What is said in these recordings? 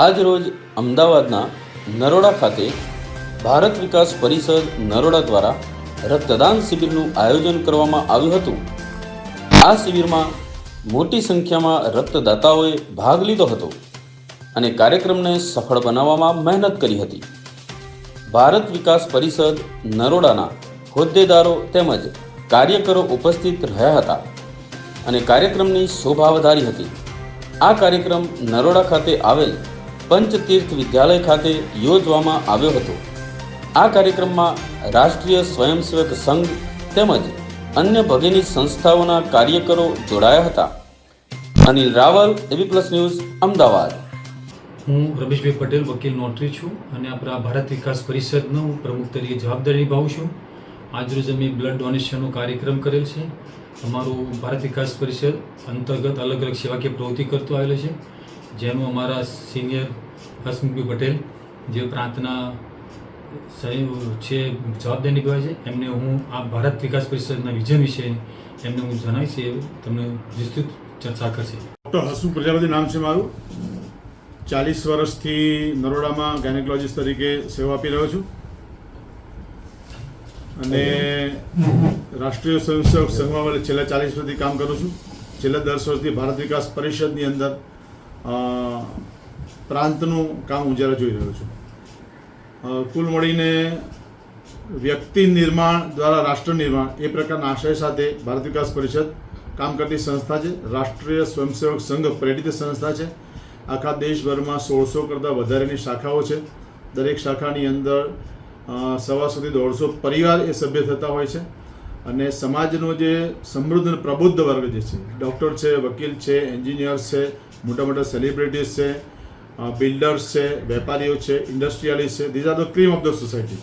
આજ રોજ અમદાવાદના નરોડા ખાતે ભારત વિકાસ પરિષદ નરોડા દ્વારા રક્તદાન શિબિરનું આયોજન કરવામાં આવ્યું હતું. આ શિબિરમાં મોટી સંખ્યામાં રક્તદાતાઓએ ભાગ લીધો હતો અને કાર્યક્રમને સફળ બનાવવામાં મહેનત કરી હતી. ભારત વિકાસ પરિષદ નરોડાના હોદ્દેદારો તેમજ કાર્યકરો ઉપસ્થિત રહ્યા હતા અને કાર્યક્રમની શોભા વધારી હતી. આ કાર્યક્રમ નરોડા ખાતે આવેલ પંચતીર્થ વિદ્યાલય ખાતે યોજવામાં આવ્યો હતો. આ કાર્યક્રમમાં રાષ્ટ્રીય સ્વયંસેવક સંઘ તેમજ અન્ય ભગીની સંસ્થાઓના કાર્યકરો જોડાયા હતા. Anil Raval, AB plus news, Ahmedabad. હું રમેશભાઈ પટેલ, વકીલ નોટરી છું અને આપણા ભારત વિકાસ પરિષદનો પ્રમુખ તરીકે જવાબદારી નિભાવું છું. આજરોજ અમે બ્લડ ડોનેશનનો કાર્યક્રમ કરેલ છે. અમારું ભારત વિકાસ પરિષદ અંતર્ગત અલગ અલગ સેવાકીય પ્રવૃત્તિ કરતો આવેલો છે. જેનું અમારા સિનિયર હસમુખભાઈ પટેલ, જે પ્રાંતના છે જવાબદારી નિભાવે છે. એમને હું આ ભારત વિકાસ પરિષદના વિઝન વિશે એમને હું જણાવીશ, એ તમને વિસ્તૃત ચર્ચા કરશે. ડૉક્ટર હસુ પ્રજાપતિ નામ છે મારું. ચાલીસ વર્ષથી નરોડામાં ગાયનેકોલોજીસ્ટ તરીકે સેવા આપી રહ્યો છું. અને રાષ્ટ્રીય સ્વયંસેવક સંઘમાં વડે છેલ્લા ચાલીસ વર્ષથી કામ કરું છું. છેલ્લા દસ વર્ષથી ભારત વિકાસ પરિષદની અંદર પ્રાંતનું કામ હું જ્યારે જોઈ રહ્યો છું. કુલ મળીને વ્યક્તિ નિર્માણ દ્વારા રાષ્ટ્ર નિર્માણ, એ પ્રકારના આશય સાથે ભારત વિકાસ પરિષદ કામ કરતી સંસ્થા છે. રાષ્ટ્રીય સ્વયંસેવક સંઘ પ્રેરિત સંસ્થા છે. આખા દેશભરમાં સોળસો કરતાં વધારેની શાખાઓ છે. દરેક શાખાની અંદર સવાસોથી દોઢસો પરિવાર એ સભ્ય થતા હોય છે. અને સમાજનો જે સમૃદ્ધ પ્રબુદ્ધ વર્ગ જે છે, ડૉક્ટર છે, વકીલ છે એન્જિનિયર્સ છે મોટા મોટા સેલિબ્રિટીઝ છે બિલ્ડર્સ છે, વેપારીઓ છે ઇન્ડસ્ટ્રીયાલિસ્ટ છે these are the cream of the society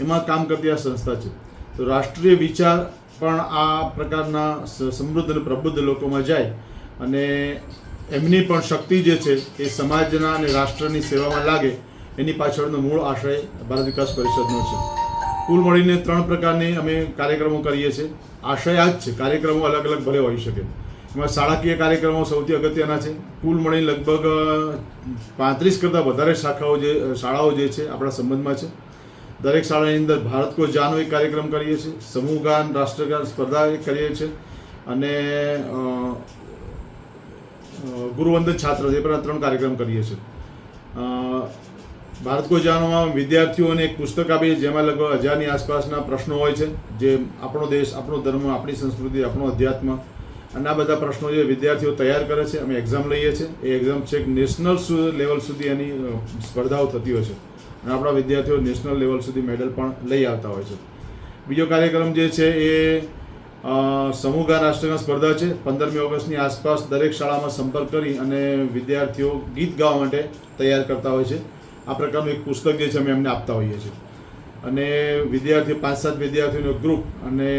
એમાં કામ કરતી આ સંસ્થા છે. તો રાષ્ટ્રીય વિચાર પણ આ પ્રકારના સમૃદ્ધ અને પ્રબુદ્ધ લોકોમાં જાય અને એમની પણ શક્તિ જે છે એ સમાજના અને રાષ્ટ્રની સેવામાં લાગે, એની પાછળનો મૂળ આશય ભારત વિકાસ પરિષદનો છે. કુલ મળીને ત્રણ પ્રકારની અમે કાર્યક્રમો કરીએ છીએ. આશય આ જ છે, કાર્યક્રમો અલગ અલગ ભલે હોઈ શકે. એમાં શાળાકીય કાર્યક્રમો સૌથી અગત્યના છે. કુલ મળીને લગભગ પાંત્રીસ કરતાં વધારે શાખાઓ જે શાળાઓ જે છે, આપણા સંબંધમાં છે. દરેક શાળાની અંદર ભારત કો જાનો એક કાર્યક્રમ કરીએ છીએ. સમૂહ ગાન, રાષ્ટ્રગાન સ્પર્ધા કરીએ છીએ. અને ગુરુવંદન છાત્ર એ પણ ત્રણ કાર્યક્રમ કરીએ છીએ. ભારત કો જાનોમાં વિદ્યાર્થીઓને એક પુસ્તક આપીએ, જેમાં લગભગ હજારની આસપાસના પ્રશ્નો હોય છે. જે આપણો દેશ, આપણો ધર્મ, આપણી સંસ્કૃતિ, આપણો અધ્યાત્મ અને આ બધા પ્રશ્નો જે વિદ્યાર્થીઓ તૈયાર કરે છે, અમે એક્ઝામ લઈએ છીએ. એ એક્ઝામ છેક નેશનલ લેવલ સુધી એની સ્પર્ધાઓ થતી હોય છે. અને આપણા વિદ્યાર્થીઓ નેશનલ લેવલ સુધી મેડલ પણ લઈ આવતા હોય છે. બીજો કાર્યક્રમ જે છે એ સમૂહ ગાન રાષ્ટ્રગાન સ્પર્ધા છે. પંદરમી ઓગસ્ટની આસપાસ દરેક શાળામાં સંપર્ક કરી અને વિદ્યાર્થીઓ ગીત ગાવા માટે તૈયાર કરતા હોય છે. આ પ્રકારનું એક પુસ્તક જે છે, અમે એમને આપતા હોઈએ છીએ. અને વિદ્યાર્થીઓ પાંચ સાત વિદ્યાર્થીઓનો ગ્રુપ અને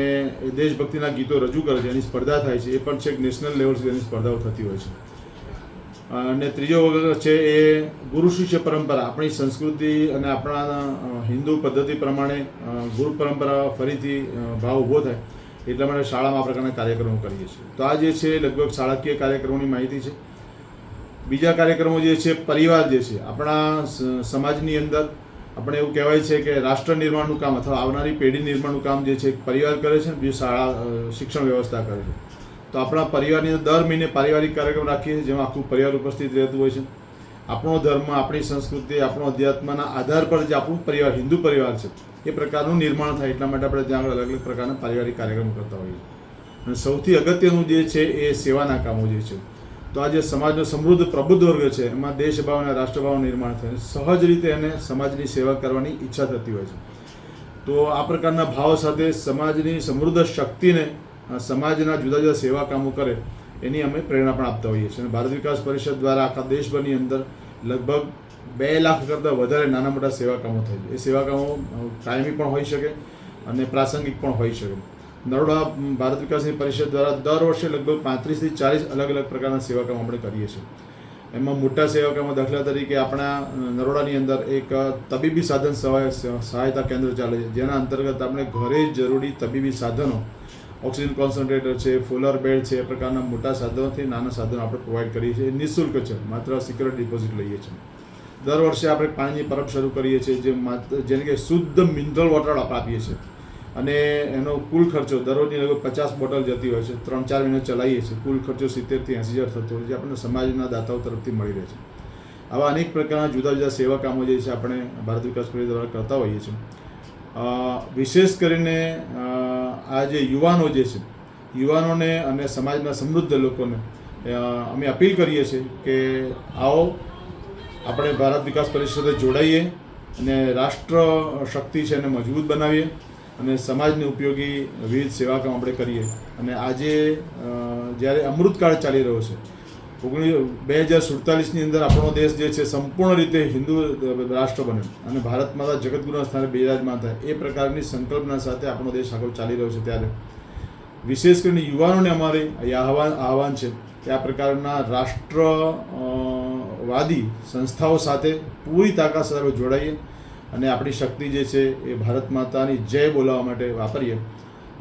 દેશભક્તિના ગીતો રજૂ કરે છે, એની સ્પર્ધા થાય છે. એ પણ છેક નેશનલ લેવલ સુધી એની સ્પર્ધાઓ થતી હોય છે. અને ત્રીજો વગર છે એ ગુરુ શિષ્ય પરંપરા. આપણી સંસ્કૃતિ અને આપણા હિન્દુ પદ્ધતિ પ્રમાણે ગુરુ પરંપરા ફરીથી ભાવ ઊભો થાય એટલા માટે શાળામાં આ પ્રકારના કાર્યક્રમો કરીએ છીએ. તો આ જે છે લગભગ શાળાકીય કાર્યક્રમોની માહિતી છે. બીજા કાર્યક્રમો જે છે, પરિવાર જે છે, આપણા સમાજની અંદર આપણે એવું કહેવાય છે કે રાષ્ટ્ર નિર્માણનું કામ અથવા આવનારી પેઢી નિર્માણનું કામ જે છે પરિવાર કરે છે બીજું શાળા શિક્ષણ વ્યવસ્થા કરે છે. તો આપણા પરિવારની દર મહિને પારિવારિક કાર્યક્રમ રાખીએ છીએ જેમાં આખું પરિવાર ઉપસ્થિત રહેતું હોય છે. આપણો ધર્મ, આપણી સંસ્કૃતિ, આપણો અધ્યાત્મના આધાર પર જે આપણું પરિવાર, હિન્દુ પરિવાર છે, એ પ્રકારનું નિર્માણ થાય. એટલા માટે આપણે ત્યાં આગળ અલગ અલગ પ્રકારના પારિવારિક કાર્યક્રમ કરતા હોઈએ અને સૌથી અગત્યનું જે છે એ સેવાના કામો જે છે તો આ જે સમાજનો સમૃદ્ધ પ્રબુદ્ધ વર્ગ છે, એમાં દેશભાવ અને રાષ્ટ્રભાવનું નિર્માણ થાય. સહજ રીતે એને સમાજની સેવા કરવાની ઈચ્છા થતી હોય છે. તો આ પ્રકારના ભાવ સાથે સમાજની સમૃદ્ધ શક્તિને સમાજના જુદા જુદા સેવા કામો કરે, એની અમે પ્રેરણા પણ આપતા હોઈએ છીએ. અને ભારત વિકાસ પરિષદ દ્વારા આખા દેશભરની અંદર લગભગ બે લાખ કરતાં વધારે નાના મોટા સેવા કામો થાય છે. એ સેવા કામો કાયમી પણ હોઈ શકે અને પ્રાસંગિક પણ હોઈ શકે. નરોડા ભારત વિકાસની પરિષદ દ્વારા દર વર્ષે લગભગ પાંત્રીસથી ચાલીસ અલગ અલગ પ્રકારના સેવા આપણે કરીએ છીએ. એમાં મોટા સેવા દાખલા તરીકે આપણા નરોડાની અંદર એક તબીબી સાધન સહાય સહાયતા કેન્દ્ર ચાલે છે. જેના અંતર્ગત આપણે ઘરે જરૂરી તબીબી સાધનો, ઓક્સિજન કોન્સન્ટ્રેટર છે, ફોલર બેડ છે, એ પ્રકારના મોટા સાધનોથી નાના સાધનો આપણે પ્રોવાઈડ કરીએ છીએ. નિઃશુલ્ક છે. માત્ર સિક્યોરિટી ડિપોઝિટ લઈએ છીએ. દર વર્ષે આપણે પાણીની પરબ શરૂ કરીએ છીએ, જે માત્ર, જેને કે શુદ્ધ મિનરલ વોટર આપણે આપીએ છીએ. અને એનો કુલ ખર્ચો દરરોજની લગભગ પચાસ બોટલ જતી હોય છે. ત્રણ ચાર મહિના ચલાવીએ છીએ. કુલ ખર્ચો સિત્તેરથી એંસી હજાર થતો હોય છે. આપણને સમાજના દાતાઓ તરફથી મળી રહે છે. આવા અનેક પ્રકારના જુદા જુદા સેવા કામો જે છે આપણે ભારત વિકાસ પરિષદ દ્વારા કરતા હોઈએ છીએ. વિશેષ કરીને આ જે યુવાનો જે છે, યુવાનોને અને સમાજના સમૃદ્ધ લોકોને અમે અપીલ કરીએ છીએ કે આવો, આપણે ભારત વિકાસ પરિષદે જોડાઈએ અને રાષ્ટ્ર શક્તિ છે એને મજબૂત બનાવીએ. અને સમાજને ઉપયોગી વિવિધ સેવા આપણે કરીએ. અને આજે જ્યારે અમૃતકાળ ચાલી રહ્યો છે ઓગણીસ બે હજાર સુડતાલીસની અંદર આપણો દેશ જે છે સંપૂર્ણ રીતે હિન્દુ રાષ્ટ્ર બને અને ભારત માતા જગતગુરુના સ્થાને બિરાજમાન થાય. એ પ્રકારની સંકલ્પના સાથે આપણો દેશ આગળ ચાલી રહ્યો છે ત્યારે. વિશેષ કરીને યુવાનોને અમારે આહવાન આહવાન છે કે આ પ્રકારના રાષ્ટ્રવાદી સંસ્થાઓ સાથે પૂરી તાકાત સાથે જોડાઈએ. અને આપણી શક્તિ જે છે એ ભારત માતાની જય બોલાવવા માટે વાપરીએ.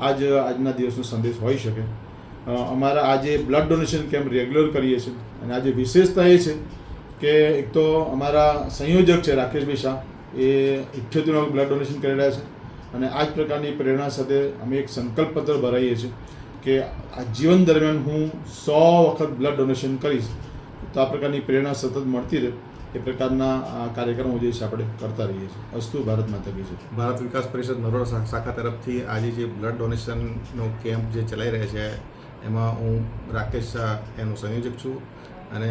આ જ આજના દિવસનો સંદેશ હોઈ શકે. અમારા આજે બ્લડ ડોનેશન કેમ્પ રેગ્યુલર કરીએ છીએ. અને આજે વિશેષતા એ છે કે એક તો અમારા સંયોજક છે રાકેશભાઈ શાહ, એ ઇઠ્યોતેર બ્લડ ડોનેશન કરી રહ્યા છે. અને આ જ પ્રકારની પ્રેરણા સાથે અમે એક સંકલ્પ પત્ર ભરાઈએ છીએ કે આ જીવન દરમિયાન હું સો વખત બ્લડ ડોનેશન કરીશ. તો આ પ્રકારની પ્રેરણા સતત મળતી રહે એ પ્રકારના કાર્યક્રમો જે છે આપણે કરતા રહીએ છીએ. અસ્તુ ભારત માતા જય. ભારત વિકાસ પરિષદ નરોડા શાખા તરફથી આજે જે બ્લડ ડોનેશનનો કેમ્પ જે ચલાઈ રહ્યા છે, એમાં હું રાકેશ શાહ એનો સંયોજક છું અને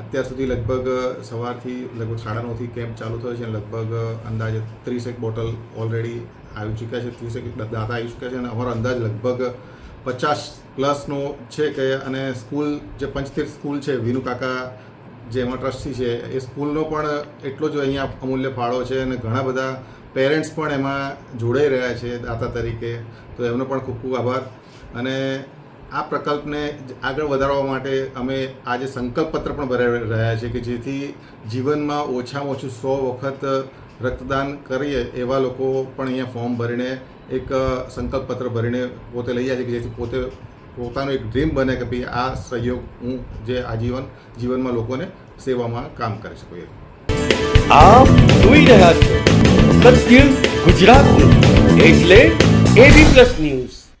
અત્યાર સુધી લગભગ સવારથી લગભગ સાડા નવથી કેમ્પ ચાલુ થયો છે અને લગભગ અંદાજે ત્રીસેક બોટલ ઓલરેડી આવી ચૂક્યા છે, ત્રીસેક દાતા આવી ચૂક્યા છે અને અમારો અંદાજ લગભગ પચાસ પ્લસનો છે કે અને સ્કૂલ જે પંચતીર્થ સ્કૂલ છે, વિનુ કાકા જે એમાં ટ્રસ્ટી છે, એ સ્કૂલનો પણ એટલો જ અહીંયા અમૂલ્ય ફાળો છે અને ઘણા બધા પેરેન્ટ્સ પણ એમાં જોડાઈ રહ્યા છે દાતા તરીકે. તો એમનો પણ ખૂબ ખૂબ આભાર. અને આ પ્રકલ્પને આગળ વધારવા માટે અમે આજે સંકલ્પ પત્ર પણ ભરાવી રહ્યા છીએ કે જેથી જીવનમાં ઓછામાં ઓછું સો વખત રક્તદાન કરીએ એવા લોકો પણ અહીંયા ફોર્મ ભરીને એક સંકલ્પ પત્ર ભરીને પોતે લઈ જાય છે કે જેથી પોતે પોતાનું એક ડ્રીમ બને કે ભાઈ આ સહયોગ હું જે આજીવન જીવનમાં લોકોને સેવામાં કામ કરી શકું એમ આપ જોઈ રહ્યા છો સત્ય ગુજરાતનું. એટલે એબી પ્લસ ન્યૂઝ